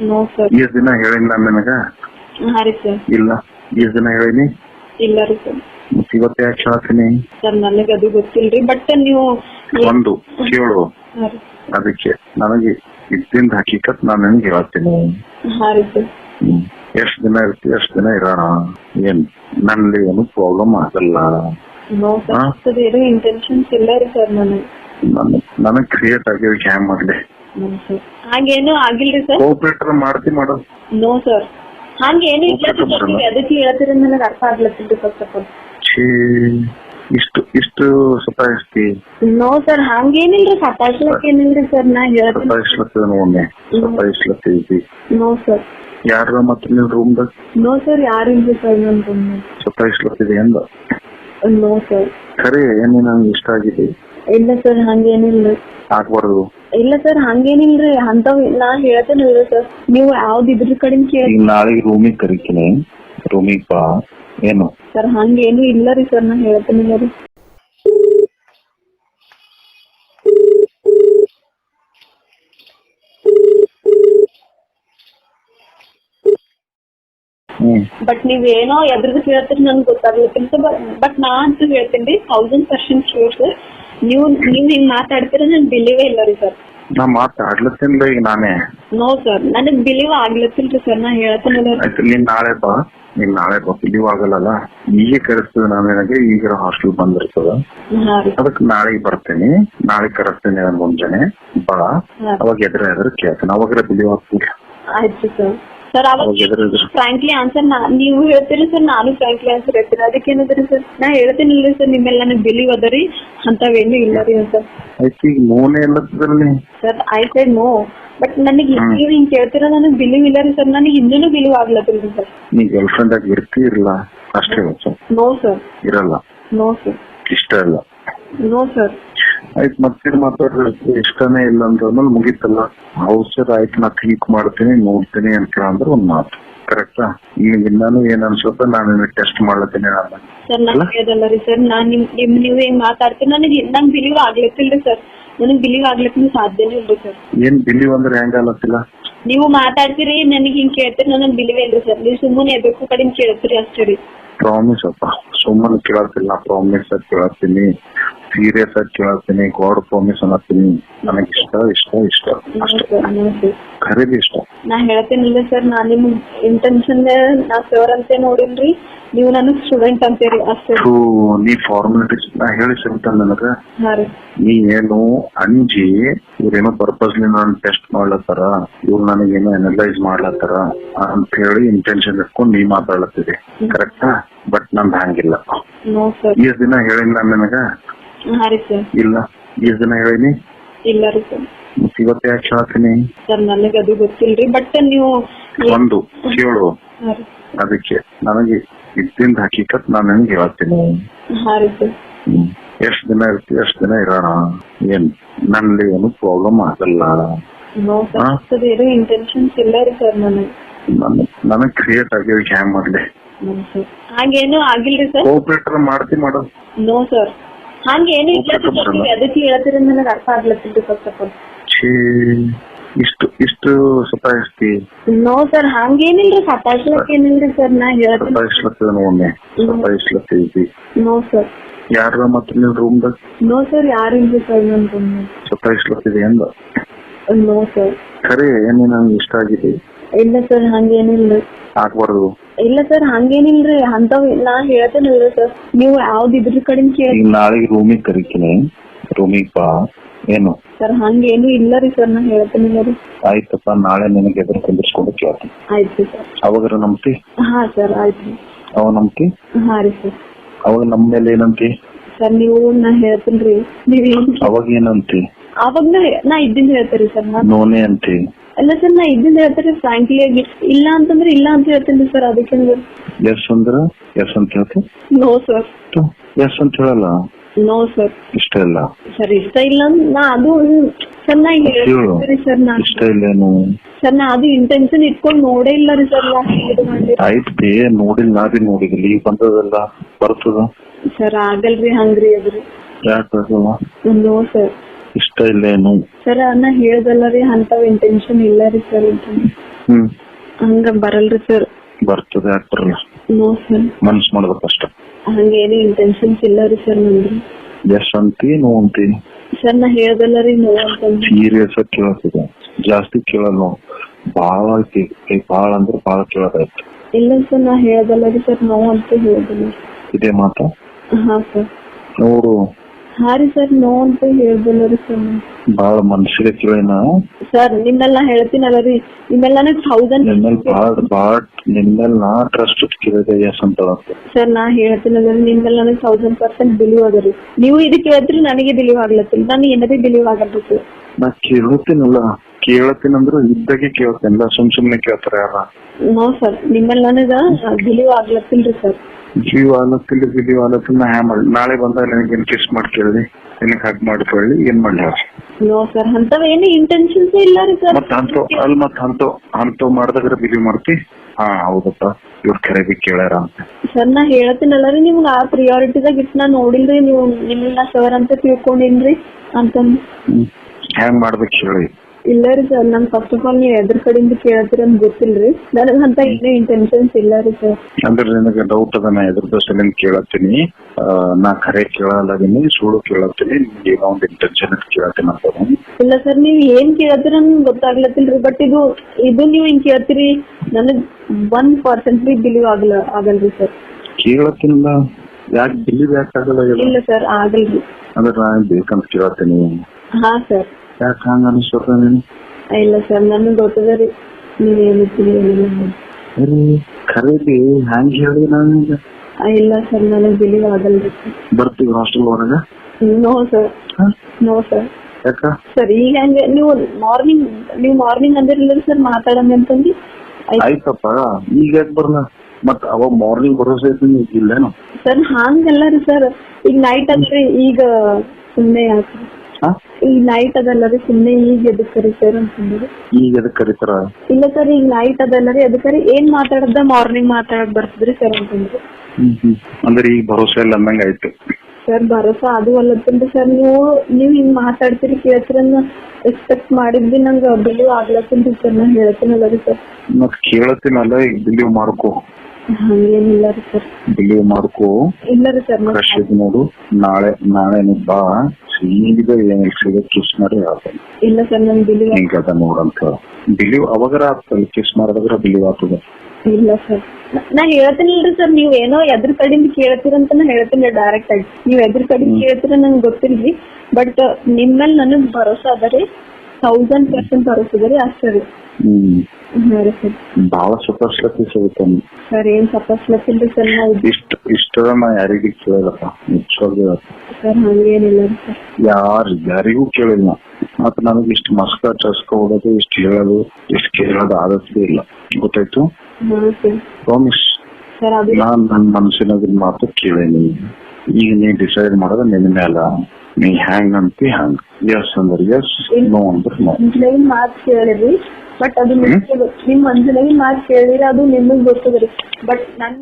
No sir is ದಿನ ಹೇಳಿಲ್ಲ ನಾನು ನನಗ? ಹಾ ರೀ ಸರ್ ಇಲ್ಲ. ಎಷ್ಟ್ ದಿನ ಹೇಳಿನಿ? ಇಲ್ಲ ರೀ ಸರ್ ಮತ್ತ್ ಇವತ್ತು ಯಾಕೆ ಹೇಳ್ತೀನಿ ಸರ್ ನನಗೆ ಅದು ಗೊತ್ತಿಲ್ರಿ ಬಟ್ ನೀವು ಒಂದು ಕೇಳು. ಹಾ ರೀ. ಅದಕ್ಕೆ ನನಗೆ ಇದ್ದಿಂದ ಹಕೀಕತ್ ನಾನು ನಿನಗೆ ಹೇಳ್ತೀನಿ. ಹಾ ರೀ ಸರ್ ಹ್ಮ್. ಎಷ್ಟ್ ದಿನ ಇರ್ತಿ ಎಷ್ಟ್ ದಿನ ಇರೋಣ ಏನ್ ನನ್ನಲ್ಲಿ ಏನು ಪ್ರಾಬ್ಲಮ್ ಆಗಲ್ಲ. ನೋ ಹಾ? ಸರ್ ಏನು ಇಂಟೆನ್ಷನ್ಸ್ ಇಲ್ಲ ರೀ ಸರ್ ನನಗೆ. ನನ್ ನನಗ್ ಕ್ರಿಯೇಟ್ ಆಗಿ ಹ್ಯಾಂಗ್ ಮಾಡಿದೆ ಸರ್ ಹಾಗೇನು ಆಗಿಲ್ರಿ ಸರ್. ಕೋಆಪರೇಟರ್ ಮಾಡ್ತಿ ಮಾಡೋದು ನೋ ಸರ್ ಹಂಗೇನು ಇಲ್ಲ ನೀವು ಅದಕ್ಕೆ ಹೇಳ್ತೀರಿ ನನಗೆ ಅರ್ಥ ಆಗ್ಲತ್ತಿಲ್ರಿ ಫಸ್ಟ್ ಆಲ್ ಛೀ ಇಷ್ಟು ಇಷ್ಟು ಸತಾಯಿಸ್ತಿ. ನೋ ಸರ್ ಹಂಗೇನಿಲ್ರಿ ಸತಾಯಿಸ್ಲಕ್ಕೆ ಏನಿಲ್ರಿ ಸರ್ ನಾ ಹೇಳ್ತೀನಿ. ಸತಾಯಿಸ್ಲತ್ತದ ಒಮ್ಮೆ. ಸತಾಯಿಸ್ಲತ್ತಿ ನೋ ಸರ್ ಯಾರ ಮತ್ತೆ ರೂಮ್ ರೂಮ್ದಾಗ ನೋ ಸರ್ ಯಾರಿಲ್ರಿ ಸರ್ ನನ್ನ ರೂಮ್ ಸತಾಯಿಸ್ಲತ್ತಿದೆ ಎಂದ? ನೋ ಸರ್ ಖರೆ ಏನೇ ನಂಗೆ ಇಷ್ಟ ಆಗಿದೆ. ಇಲ್ಲ ಸರ್ ಹಂಗೇನಿಲ್ಲ ಆಗ್ಬಾರ್ದು. ಇಲ್ಲ ಸರ್ ಹಂಗೇನಿಲ್ರಿ. ಅಂತವ್ ನಾ ಹೇಳ್ತೇನಿಲ್ರಿ ಸರ್. ನೀವು ಯಾವ್ದು ಇದ್ರ ಕಡೆಯಿಂದ ಕೇಳಿ. ನಾಳೆ ನಾಳೆಗೆ ರೂಮಿಗೆ ಕರಿತೀನಿ. ರೂಮಿಗೆ ಬಾ. ಏನು? ಸರ್ ಹಂಗೇನು ಇಲ್ಲ ರೀ ಸರ್ ನಾ ಹೇಳ್ತೇನಿಲ್ಲ ರೀ ಹ್ಮ್. ಬಟ್ ನೀವೇನೋ ಎದ್ರದ್ದು ಕೇಳ್ತೀರಿ ನನ್ಗೆ ಗೊತ್ತಾಗ್ಲತ್ತಿಲ್ಲ ಸರ್ ಬಟ್ ನಾ ಅಂತ ಹೇಳ್ತೀನಿ ರೀ ತೌಸಂಡ್ ಪರ್ಸೆಂಟ್ ಶೂರ್ ಸರ್ ನೀವು ನೀವ್ ಹಿಂಗ್ ಮಾತಾಡ್ತೀರ ನನ್ ಬಿಲೀವೇ ಇಲ್ಲ ರೀ ಸರ್. ನಾ ಮಾತಾಡ್ಲತ್ತಿಲ್ಲ ಈಗ ನಾನೇ. ನೋ ಸರ್ ನನಗ್ ಬಿಲೀವ್ ಆಗ್ಲತ್ತಿಲ್ರಿ ಸರ್ ನಾ ಹೇಳ್ತೇನಿಲ್ಲ ಆಯ್ತು ನೀನ್ ನಾಳೆ ಬಾ ನೀನ್ ನಾಳೆ ಬಾ ಇಲ್ಲಿ ಆಗಲ್ಲಲ್ಲ. ಈಗ ಕರೆಸ್ತದ ನಾನು ನನಗೆ ಈಗ ಹಾಸ್ಟೆಲ್ ಬಂದಿರ್ತದ. ಹಾ ರೀ. ಅದಕ್ಕೆ ನಾಳೆ ಬರ್ತೇನೆ ನಾಳೆ ಕರೆಸ್ತೇನೆ ನಾನು ಮುಂಜಾನೆ. ಬಾ ಅವಾಗ ಎದ್ರ ಎದ್ರ ಕೇಳ್ತೇನೆ ಅವಾಗ ಬಿಲಿವ್ ಆಗ್ತೀನಿ ಆಯ್ತು ಸರ್. ಸರ್ ಅವಾಗ ಫ್ರಾಂಕ್ಲಿ ಆನ್ಸರ್ ನೀವು ಹೇಳ್ತೀರಿ ಸರ್ ನಾನು ಫ್ರಾಂಕ್ಲಿ ಆನ್ಸರ್ ಹೇಳ್ತೀನಿ. ಅದಕ್ಕೆ ಏನದ್ರಿ ಸರ್ ನಾ ಹೇಳ್ತೀನಿಲ್ರಿ ಸರ್ ನಿಮ್ಮೆಲ್ಲ ನನಗೆ ಬಿಲೀವ್ ಅದರಿ ಅಂತವೇನು ಇಲ್ಲ ರೀ ಅಂತ. ನೋನೇ sir I say no but ನನಗೆ. ನೀವು ಹಿಂಗ್ ಕೇಳ್ತೀರ ನನಗೆ ಬಿಲೀವ್ ಇಲ್ಲ ರೀ ಸರ್ ನನಗೆ ಇನ್ನೂ ಬಿಲೀವ್ ಆಗ್ಲತ್ತಿಲ್ರಿ ಸರ್ ನೀ ಗರ್ಲ್ ಫ್ರೆಂಡ್ ಆಗಿ ಇರ್ತಿ ಇರಲ್ಲ ಅಷ್ಟೇ ನೋ ಸರ್ ಇರಲ್ಲ. ನೋ ಸರ್ ಇಷ್ಟ ಇಲ್ಲ. ನೋ ಸರ್ ಆಯ್ತು ಮತ್ತೆ ಮಾತಾಡ್ರಿ. ಇಷ್ಟನೇ ಇಲ್ಲ ಅಂದ್ರೆ ಮುಗೀತಲ್ಲ. ಹೌಸರ್ ಸರ್ ಆಯ್ತು ನಾ ಕ್ಲಿಕ್ ಮಾಡ್ತೀನಿ ನೋಡ್ತೀನಿ ಅಂತ ಅಂದ್ರೆ ಒಂದ್ ಮಾತು. ಕರೆಕ್ಟಾ ಈಗ ನಾನು ಏನ್ ಅನ್ಸುತ್ತೆ ನಾನು ಟೆಸ್ಟ್ ಮಾಡ್ಲತ್ತೀನಿ ನಾನು. ಸರ್? ನಾನು ರೀ ಸರ್ ನಾನ್ ನಿಮ್ ನಿಮ್ ನೀವು ಹೆಂಗ್ ಮಾತಾಡ್ತೀನಿ ನನಗೆ ನಂಗೆ ಬಿಲೀವ್ ಆಗ್ಲತ್ತಿಲ್ರಿ ಸರ್. ನನಗೆ ಬಿಲೀವ್ ಆಗ್ಲಿಕ್ಕೆ ಸಾಧ್ಯನೇ ಇಲ್ಲ ಸರ್. ಏನ್ ಬಿಲೀವ್ ಅಂದ್ರೆ ಹೆಂಗ ಅಲ್ಲತ್ತಿಲ್ಲ ನೀವು ಮಾತಾಡ್ತೀರಿ ನನಗೆ ಹಿಂಗ್ ಕೇಳ್ತೀರಿ ನನಗೆ ಬಿಲೀವ್ ಇಲ್ರಿ ಸರ್. ನೀವು ಸುಮ್ಮನೆ ಎದಕ್ಕೂ ಕಡೆ ಕೇಳ್ತೀರಿ ಅಷ್ಟೇ ರೀ. ಪ್ರಾಮಿಸ್ ಅಪ್ಪ. ಸುಮ್ಮನೆ ಕೇಳತ್ತಿಲ್ಲ ಪ್ರಾಮಿಸ್ ಕೇಳತ್ತೀನಿ. ಸೀರಿಯಸ್ ಆಗಿ ಕೇಳ್ತೀನಿ ಗಾಡ್ ಪ್ರಾಮಿಸ್ ಅನ್ನತೀನಿ ನನಗೆ ಇಷ್ಟ ಇಷ್ಟ ಇಷ್ಟ. ಅಷ್ಟೇ. ಖರೀದಿ ಇಷ್ಟ. ನಾ ಹೇಳ್ತೇನಿಲ್ಲ ಸರ್ ನಾ ನಿಮ್ ಇಂಟೆನ್ಷನ್ ನಾ ಸರ್ ಅಂತ ನೋಡಿಲ್ರಿ. ನೀವು ನನಗ್ ಸ್ಟೂಡೆಂಟ್ ಅಂತೀರಿ ಅಷ್ಟೇ. ನೀ ಫಾರ್ಮಾಲಿಟೀಸ್ ನಾ ಹೇಳಿ ಸಿಗ್ತಾನೆ ನನಗ. ನೀ ಏನು ಅಂಜಿ ಇವ್ರೇನೋ ಪರ್ಪಸ್ಲಿ ನಾನು ಟೆಸ್ಟ್ ಮಾಡ್ಲತ್ತಾರ ಇವ್ರು ನನಗೇನೋ ಅನಲೈಸ್ ಮಾಡ್ಲತ್ತಾರ ಅಂತ ಹೇಳಿ ಇಂಟೆನ್ಷನ್ ಇಟ್ಕೊಂಡು ನೀ ಮಾತಾಡ್ಲತ್ತೀರಿ ಕರೆಕ್ಟಾ ಬಟ್ ನಂದ್ ಹಂಗಿಲ್ಲ. ಈಸ್ ದಿನ ಹೇಳಿಲ್ಲ ನನಗ. ಹಾ ರೀ ಸರ್ ಇಲ್ಲ. ಎಷ್ಟು ಜನ ಹೇಳಿನಿ ಇಲ್ಲ? ರೀ ಸರ್ ಇವತ್ತು ಯಾಕೆ ಹೇಳ್ತೀನಿ ಸರ್ ನನಗೆ ಅದು ಗೊತ್ತಿಲ್ರಿ ಬಟ್ ನೀವು ಒಂದು ಕೇಳು. ಹಾ ರೀ. ಅದಕ್ಕೆ ನನಗೆ ಇದ್ದಿಂದ ಹಕೀಕತ್ ನಾನು ನಿಮ್ಗೆ ಹೇಳ್ತೀನಿ. ಹಾ ರೀ ಸರ್ ಹ್ಮ್. ಎಷ್ಟ್ ದಿನ ಇರ್ತಿ ಎಷ್ಟು ದಿನ ಇರೋಣ? ಏನ್ ನನ್ನಲ್ಲಿ ಏನು ಪ್ರಾಬ್ಲಮ್ ಆಗಲ್ಲ. ನೋ ಹಾ? ಸರ್ ಏನು ಇಂಟೆನ್ಷನ್ಸ್ ಇಲ್ಲ ರೀ ಸರ್ ನನಗೆ. ನನ್ ನನಗ್ ಕ್ರಿಯೇಟ್ ಆಗಿ ಹ್ಯಾಂಗ್ ಮಾಡ್ಲಿ ನೋ ಸರ್ ಹಾಗೇನು ಆಗಿಲ್ರಿ ಸರ್ ಕೋಆಪರೇಟರ್ ಮಾಡ್ತಿ ಮಾಡೋದು ನೋ ಸರ್ ಹಂಗೇನು ಅದಕ್ಕೆ ಹೇಳ್ತೀರಿ ನನಗೆ ಅರ್ಥ ಆಗ್ಲತ್ತಿದ್ದು ಛೀ ಇಷ್ಟು ಇಷ್ಟು ಸತಾಯಿಸ್ತಿ. ನೋ ಸರ್ ಹಂಗೇನಿಲ್ರಿ ಸತಾಯಿಸ್ಲಕ್ ಏನಿಲ್ರಿ ಸರ್ ನಾ ಹೇಳ್ತೀನಿ ಒಮ್ಮೆ ಸತಾಯಿಸ್ಲತ್ತೀವಿ ನೋ ಸರ್ ಯಾರ ಮತ್ತೆ ರೂಮ್ ರೂಮ್ದಾಗ ನೋ ಸರ್ ಯಾರು ಇಲ್ರಿ ಸರ್ ನನ್ ರೂಮ್ ಸತಾಯಿಸ್ಲತ್ತಿದೆ ಎಂದ ನೋ ಸರ್ ಖರೆ ಏನೇ ನಂಗೆ ಇಷ್ಟ ಆಗಿದೆ ಇಲ್ಲ ಸರ್ ಹಂಗೇನಿಲ್ಲ. ಆಗ್ಬಾರ್ದು. ಇಲ್ಲ ಸರ್ ಹಂಗೇನಿಲ್ರಿ. ಅಂತವ್ ನಾ ಹೇಳ್ತೇನಿಲ್ರಿ ಸರ್. ನೀವು ಯಾವ್ದು ಇದ್ರ ಕಡೆಯಿಂದ ಕೇಳಿ. ಈಗ ನಾಳೆಗೆ ರೂಮಿಗೆ ಕರಿತೀನಿ. ರೂಮಿಗೆ ಬಾ ಏನು? ಸರ್ ಹಂಗೇನು ಇಲ್ಲ ರೀ ಸರ್ ನಾ ಹೇಳ್ತೇನಿಲ್ಲ ರೀ ಆಯ್ತಪ್ಪ ನಾಳೆ ನಿನಗೆ ಎದುರು ಕುಂದಿರ್ಸ್ಕೊಂಡು ಕೇಳ್ತೀನಿ. ಆಯ್ತು ಸರ್. ಅವಾಗ ನಂಬ್ತಿ? ಹಾ ಸರ್ ಆಯ್ತು. ಅವ ನಂಬ್ತಿ? ಹಾ ರೀ ಸರ್. ಅವಾಗ ನಮ್ಮ ಮೇಲೆ ಏನಂತಿ? ಸರ್ ನೀವು ನಾ ಹೇಳ್ತೀನಿ ನೀವ್ ಏನ್ ಅವಾಗ ಏನಂತಿ? ಅವಾಗ ನಾ ಇದ್ದಿಂದ ಹೇಳ್ತೀರಿ ಸರ್ ನಾ ನೋನೆ ಅಂತೀವಿ ಅಲ್ಲ ಸರ್ ನಾ ಇದ್ದಿಂದ ಹೇಳ್ತೀರಿ ಫ್ರಾಂಕ್ಲಿ ಆಗಿ. ಇಲ್ಲ ಅಂತಂದ್ರೆ ಇಲ್ಲ ಅಂತ ಹೇಳ್ತೀನಿ ಸರ್ ಅದಕ್ಕೆ ಎಸ್ ಅಂದ್ರ ಎಸ್ ಅಂತ ಹೇಳ್ತಿ ನೋ ಸರ್ ಎಸ್ ಅಂತ ಹೇಳಲ್ಲ? ನೋ ಸರ್ ಇಷ್ಟ ಇಲ್ಲ. ಸರ್ ಇಷ್ಟ ಇಲ್ಲ ನಾ ಅದು ಚೆನ್ನಾಗಿ ಹೇಳು. ಸರ್ ನಾ ಇಷ್ಟ ಇಲ್ಲೇನು ಸರ್. ನಾ ಅದು ಇಂಟೆನ್ಷನ್ ಇಟ್ಕೊಂಡು ನೋಡೇ ಇಲ್ಲ ರೀ ಸರ್ ನಾ ಇದು ಮಾಡಿ ಆಯ್ತು ಬೇ ನೋಡಿಲ್ಲ ನಾ ಬಿ ನೋಡಿದಿಲ್ಲ ಈಗ ಬಂದದಲ್ಲ ಬರ್ತದ? ಸರ್ ಆಗಲ್ರಿ ಹಂಗ್ರಿ ಅದ್ರಿ ಯಾಕೆ ನೋ ಸರ್ ಇಷ್ಟ ಇಲ್ಲೇನು ಸರ್ ಅನ್ನ ಹೇಳ್ದಲ್ಲ ರೀ ಅಂತವ್ ಇಂಟೆನ್ಷನ್ ಇಲ್ಲ ರೀ ಸರ್ ಹ್ಮ್. ಹಂಗ ಬರಲ್ರಿ ಸರ್ ಬರ್ತದೆ ಆಗ್ತಾರಲ್ಲ. ನೋ ಸರ್ ಮನ್ಸ್ ಮಾಡ್ಬೇಕು ಅಷ್ಟ. ಹಂಗೇನು ಇಂಟೆನ್ಷನ್ಸ್ ಇಲ್ಲ ರೀ ಸರ್ ನಂದು. ಎಸ್ ಅಂತಿ ನೋ ಅಂತಿ? ಸರ್ ನಾ ಹೇಳ್ದಲ್ಲ ರೀ ನೋ ಅಂತಂದು ಸೀರಿಯಸ್ ಆಗಿ ಕೇಳತ್ತಿದೆ ಜಾಸ್ತಿ ಕೇಳಲ್ಲ ನೋ ಬಾಳ ಐತಿ ಏ, ಬಾಳ ಅಂದ್ರೆ ಬಾಳ ಕೇಳೋದಾಯ್ತು. ಇಲ್ಲ ಸರ್ ನಾ ಹೇಳ್ದಲ್ಲ ರೀ ಸರ್ ನೋ ಅಂತ ಹೇಳ್ದಲ್ಲ. ಇದೇ ಮಾತಾ? ಹಾ ಸರ್ ನೋಡು ಹಾ ರೀ ಸರ್ ನೋ ಅಂತ ಹೇಳ್ದಲ್ಲ ರೀ ಸರ್ ಬಾಳ ಮನ್ಸಿಗೆ ಕೇಳಿನ ಸರ್ ನಿಮ್ಮೆಲ್ಲ ಹೇಳ್ತೀನಲ್ಲ ರೀ. ನಿಮ್ಮೆಲ್ಲ ಥೌಸಂಡ್ ನಿನ್ಮೇಲ್ ಬಾಳ ಬಾಳ ನಿನ್ಮೇಲ್ ನಾ ಟ್ರಸ್ಟ್ ಕೇಳಿದೆ ಎಸ್ ಅಂತ ಸರ್ ನಾ ಹೇಳ್ತೀನಲ್ಲ ರೀ ನಿಮ್ಮೆಲ್ಲ ನನಗೆ ಥೌಸಂಡ್ ಪರ್ಸೆಂಟ್ ಬಿಲೀವ್ ಅದ ರೀ. ನೀವು ಇದಕ್ಕೆ ಹೇಳ್ತೀರಿ ನನಗೆ ಬಿಲೀವ್ ಆಗ್ಲತ್ತಿಲ್ಲ ನಾನು ಏನದೇ ಬಿಲೀವ್ ಆಗಲ್ಲ ಸರ್. ನಾ ಕೇಳತ್ತೀನಲ್ಲ ಕೇಳತ್ತೀನಂದ್ರೆ ಇದ್ದಾಗೆ ಕೇಳ್ತೇನಲ್ಲ ಸುಮ್ ಸುಮ್ನೆ ಕೇಳ್ತಾರೆ ಯಾರ? ನೋ ಸರ್ ನಿಮ್ಮೆಲ್ಲ ನನಗ ಬಿಲೀವ್ ಆಗ್ಲತ್ತಿಲ್ರಿ ಸರ್. ಜೀವ ಅನ್ನೋದಿಲ್ಲ ಜೀವ ಅನ್ನೋದನ್ನ ಹ್ಯಾ ಮಾಡಿ. ನಾಳೆ ಬಂದಾಗ ನನಗೆ ಇಂಟ್ರೆಸ್ಟ್ ಕಿಸ್ ಮಾಡಿ ಕೇಳಿದೆ ನಿನಗೆ ಹಾಗೆ ಮಾಡ್ಕೊಳ್ಳಿ. ಏನ್? ನೋ ಸರ್ ಏನು ಇಂಟೆನ್ಷನ್ಸ್ ಇಲ್ಲ ರೀ ಸರ್ ಮತ್ತ ಅಂತವ್ ಅಲ್ಲಿ ಮತ್ತ ಅಂತವ್ ಅಂತವ್ ಮಾಡ್ದಾಗ್ರ ಬಿಲೀವ್ ಮಾಡ್ತಿ? ಹಾ ಹೌದಪ್ಪ. ಇವ್ರ ಕೇಳ್ಯಾರ ಅಂತ. ಸರ್ ನಾ ಹೇಳ್ತೀನಲ್ಲ ರೀ ನಿಮ್ಗೆ ಆ ಪ್ರಿಯಾರಿಟಿದಾಗ ಇಟ್ಟು ನಾ ನೋಡಿಲ್ರಿ ನೀವು ನಿಮ್ಮನ್ನ ಸರ್ ಅಂತ ತಿಳ್ಕೊಂಡಿನ್ರಿ ಅಂತಂದು. ಹೆಂಗ್ ಮಾಡ್ಬೇಕು ಹೇಳಿ? ಇಲ್ಲ ರೀ ಸರ್ ನಮ್ ಫಸ್ಟ್ ಆಫ್ ಆಲ್ ನೀವ್ ಎದ್ರ ಕಡೆಯಿಂದ ಕೇಳತ್ತೀರ ಅಂತ ಗೊತ್ತಿಲ್ರಿ. ನನಗಂತ ಏನೇ ಇಂಟೆನ್ಷನ್ಸ್ ಇಲ್ಲ ರೀ ಸರ್. ಅಂದ್ರೆ ನಿನಗೆ ಡೌಟ್ ಅದ ನಾ ಎದ್ರ ಸಲಿಂದ ಕೇಳತ್ತೀನಿ. ಆ, ನಾ ಖರೆ ಕೇಳಲ್ಲದೀನಿ ಸುಳ್ಳು ಕೇಳತ್ತೀನಿ ನಿಮ್ಗೆ ಏನೋ ಒಂದು ಇಂಟೆನ್ಷನ್ ಕೇಳತ್ತೀನಿ ಅಂತ ಇಲ್ಲ ಸರ್ ನೀವ್ ಏನ್ ಕೇಳತ್ತೀರ ನನ್ಗೆ ಗೊತ್ತಾಗ್ಲತ್ತಿಲ್ರಿ ಬಟ್ ಇದು ಇದು ನೀವು ಹಿಂಗ್ ಕೇಳ್ತೀರಿ ನನಗ್ ಒನ್ ಪರ್ಸೆಂಟ್ ಬಿ ಬಿಲೀವ್ ಆಗಲ್ಲ ಆಗಲ್ರಿ ಸರ್. ಕೇಳತ್ತಿಲ್ಲ ಯಾಕೆ ಬಿಲೀವ್ ಯಾಕೆ ಆಗಲ್ಲ? ಇಲ್ಲ ಸರ್ ಆಗಲ್ರಿ. ಅಂದ್ರೆ ನಾ ಬೇಕಂತ ಕೇಳತ್ತೀನಿ. ಹಾ ಸರ್. ಯಾಕೆ ಹಂಗ ನೀನು? ಇಲ್ಲ ಸರ್ ನನಗೆ ಗೊತ್ತದ ರೀ. ನೀವು ಅಂತ. ಅರೆ ಖರೀದಿ ಹ್ಯಾಂಗ್ ಹೇಳಿ ನಾನು ಇಲ್ಲ ಸರ್ ನನಗೆ ಬಿಲೀವ್ ಆಗಲ್ಲ ಬರ್ತೀವಿ ಹಾಸ್ಟೆಲ್ ಹೊರಗ ನೋ ಸರ್? No sir. ಯಾಕ? ಸರ್ ಈಗ ಹಂಗೆ ನೀವು ಮಾರ್ನಿಂಗ್ ನೀವು ಮಾರ್ನಿಂಗ್ ಅಂದಿರಲಿಲ್ಲ ಸರ್ ಮಾತಾಡಂಗೆ ಅಂತಂದು? ಆಯ್ತು. ಆಯ್ತಪ್ಪ ಈಗ ಯಾಕೆ ಬರ್ಲ? ಮತ್ತ ಅವಾಗ ಮಾರ್ನಿಂಗ್ ಭರೋಸೆ ಇಲ್ಲೇನು ಸರ್ ಹಂಗಲ್ಲ ರೀ ಸರ್. ಈಗ ನೈಟ್ ಅಂದ್ರೆ ಈಗ ಸುಮ್ಮನೆ ಯಾಕೆ? ಈಗ ನೈಟ್ ಅದಲ್ಲರಿ ಸುಮ್ಮನೆ ಈಗ ಎದಕ್ ಕರಿ ಸರ್ ಅಂತಂದ್ರೆ ಈಗ ಎದಕ್ ಕರೀತಾರ? ಇಲ್ಲ ಸರ್ ಈಗ ನೈಟ್ ಅದಲ್ಲರಿ ಅದಕ್ಕೆ ರೀ ಏನ್ ಮಾತಾಡದ? ಮಾರ್ನಿಂಗ್ ಮಾತಾಡಕ್ ಬರ್ತದ್ರಿ ಸರ್ ಅಂತಂದ್ರೆ. ಹ್ಮ್ ಹ್ಮ್. ಅಂದ್ರೆ ಈಗ ಭರೋಸೆ ಇಲ್ಲ ಅಂದಂಗ ಆಯ್ತು. ಸರ್ ಭರೋಸಾ ಅದು ಅಲ್ಲತ್ತಂದ್ರೆ ಸರ್ ನೀವು ನೀವು ಹಿಂಗ್ ಮಾತಾಡ್ತೀರಿ ಕೇಳ್ತೀರನ್ನ ಎಕ್ಸ್ಪೆಕ್ಟ್ ಮಾಡಿದ್ವಿ ನಂಗೆ ಬಿಲೀವ್ ಆಗ್ಲತ್ತಂದ್ರಿ ಸರ್ ನಾ ಹೇಳ್ತೀನಲ್ಲ ರೀ ಸರ್ ಮತ್ ಕೇಳತ್ತೀನಲ್ಲ ಈಗ ಬಿಲೀವ್ ಮಾಡ್ಕೋ ಹಂಗೇನಿಲ್ಲ ರೀ ಸರ್. ಬಿಲೀವ್ ಮಾಡ್ಕೋ. ಇಲ್ಲ ರೀ ಸರ್ ಇದ್ ನೋಡು. ನಾಳೆ ನಾಳೆ ನೀವು ಬಾ. ಸೀದಾ ಏನಿಲ್ಲ ಸೀದಾ ಕಿಸ್ ಮಾಡಿ ಹೇಳ್ತೇನೆ. ಇಲ್ಲ ಸರ್ ನನ್ ಬಿಲೀವ್ ಹಿಂಗ ಅದ ನೋಡಂತ ಬಿಲೀವ್ ಅವಾಗರ ಆಗ್ತದೆ ಕಿಸ್ ಮಾಡಿದ್ರೆ ಬಿಲೀವ್ ಆಗ್ತದೆ. ಇಲ್ಲ ಸರ್. ನಾ ಹೇಳ್ತೀನಿಲ್ರಿ ಸರ್ ನೀವ್ ಏನೋ ಎದ್ರ ಕಡೆಯಿಂದ ಕೇಳ್ತೀರಂತ ನಾ ಹೇಳ್ತೀನಿ ಡೈರೆಕ್ಟ್ ಆಗಿ. ನೀವ್ ಎದ್ರ ಕಡೆಯಿಂದ ಕೇಳ್ತೀರ ನಂಗೆ ಗೊತ್ತಿಲ್ರಿ. ಬಟ್ ನಿಮ್ಮಲ್ಲಿ ನನಗ್ ಭರೋಸಾ ಅದ ರೀ. ಥೌಸಂಡ್ ಪರ್ಸೆಂಟ್ ಭರೋಸಾ ಅದ ರೀ ಅಷ್ಟೇ. ರೀ ಹ್ಮ್ ಹಾ ರೀ ಸರ್. ಬಾಳ ಸತಾಸ್ಲತ್ತಿ ಸಿಗುತ್ತೆ ಸರ್ ಏನ್ ತಪ್ಪಿಸ್ಲತ್ತಿಲ್ರಿ ಸರ್ ನಾವು ಇಷ್ಟ ಇಷ್ಟದ ನಾ ಯಾರಿಗೂ ಕೇಳಲ್ಲಪ್ಪ ನಿಜವಾಗಿ. ಸರ್ ಹಂಗೇನಿಲ್ಲ ರೀ ಸರ್ ಯಾರು ಯಾರಿಗೂ ಕೇಳಿಲ್ಲ. ಮತ್ತೆ ನನಗೆ ಇಷ್ಟು ಮಸ್ಕ ಚಸ್ಕ ಹೊಡೋದು ಇಷ್ಟು ಹೇಳೋದು ಇಷ್ಟು ಕೇಳೋದು ಆದತ್ತೇ ಇಲ್ಲ. ಗೊತ್ತಾಯ್ತು? ಹಾ ಸರ್. ಪ್ರಾಮಿಸ್. ಸರ್ ಅದು ನಾನ್ ನನ್ನ ಮನಸ್ಸಿನ ಮಾತು ಕೇಳೇನಿ. ಈಗ ನೀ ಡಿಸೈಡ್ ಮಾಡೋದು ನಿನ್ನ ಮೇಲ ನೀ ಹ್ಯಾಂಗ್ ಅಂತಿ ಹ್ಯಾಂಗ್ ಎಸ್ ಅಂದ್ರೆ ಎಸ್ ನೋ ಅಂದ್ರೆ ನೋ ಮಂಜುಳಗಿನ ಮಾತು ಕೇಳಿರಿ. ಬಟ್ ಅದು ನಿಮ್ಮ ನಿಮ್ ಮಂಜುಳಗಿನ ಮಾತು ಕೇಳಿರಿ ಅದು ನಿಮಗ್ ಗೊತ್ತದ್ರಿ ಬಟ್ ನನ್ನ